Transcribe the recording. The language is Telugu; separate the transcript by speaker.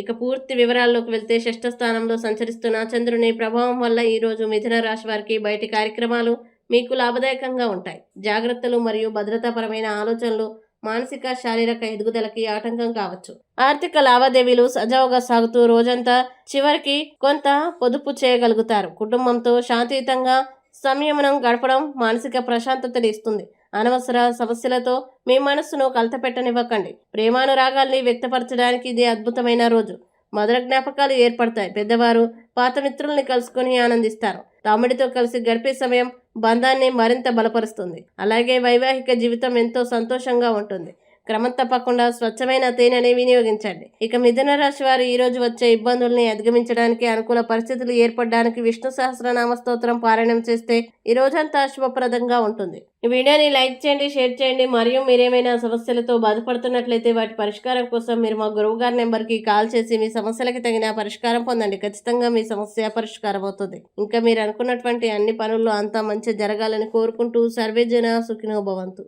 Speaker 1: ఇక పూర్తి వివరాల్లోకి వెళ్తే షష్ఠ స్థానంలో సంచరిస్తున్న చంద్రుని ప్రభావం వల్ల ఈరోజు మిథున రాశి వారికి బయటి కార్యక్రమాలు మీకు లాభదాయకంగా ఉంటాయి. జాగ్రత్తలు మరియు భద్రతాపరమైన ఆలోచనలు మానసిక శారీరక ఎదుగుదలకి ఆటంకం కావచ్చు. ఆర్థిక లావాదేవీలు సజావుగా సాగుతూ రోజంతా చివరికి కొంత పొదుపు చేయగలుగుతారు. కుటుంబంతో శాంతియుతంగా సంయమనం గడపడం మానసిక ప్రశాంతతని ఇస్తుంది. అనవసర సమస్యలతో మీ మనస్సును కలతపెట్టనివ్వకండి. ప్రేమానురాగాల్ని వ్యక్తపరచడానికి ఇది అద్భుతమైన రోజు. మధుర జ్ఞాపకాలు ఏర్పడతాయి. పెద్దవారు పాత మిత్రుల్ని కలుసుకొని ఆనందిస్తారు. తమ్ముడితో కలిసి గడిపే సమయం బంధాన్ని మరింత బలపరుస్తుంది. అలాగే వైవాహిక జీవితం ఎంతో సంతోషంగా ఉంటుంది. క్రమం తప్పకుండా స్వచ్ఛమైన తేనెని వినియోగించండి. ఇక మిథున రాశి వారు ఈ రోజు వచ్చే ఇబ్బందుల్ని అధిగమించడానికి అనుకూల పరిస్థితులు ఏర్పడడానికి విష్ణు సహస్రనామ స్తోత్రం పారాయణం చేస్తే ఈ రోజంతా శుభప్రదంగా ఉంటుంది. ఈ వీడియోని లైక్ చేయండి షేర్ చేయండి. మరియు మీరేమైనా సమస్యలతో బాధపడుతున్నట్లయితే వాటి పరిష్కారం కోసం మీరు మా గురువు గారి నెంబర్కి కాల్ చేసి మీ సమస్యలకి తగిన పరిష్కారం పొందండి. ఖచ్చితంగా మీ సమస్య పరిష్కారం అవుతుంది. ఇంకా మీరు అనుకున్నటువంటి అన్ని పనుల్లో అంతా మంచి జరగాలని కోరుకుంటూ సర్వేజన సుఖినో భవంతు.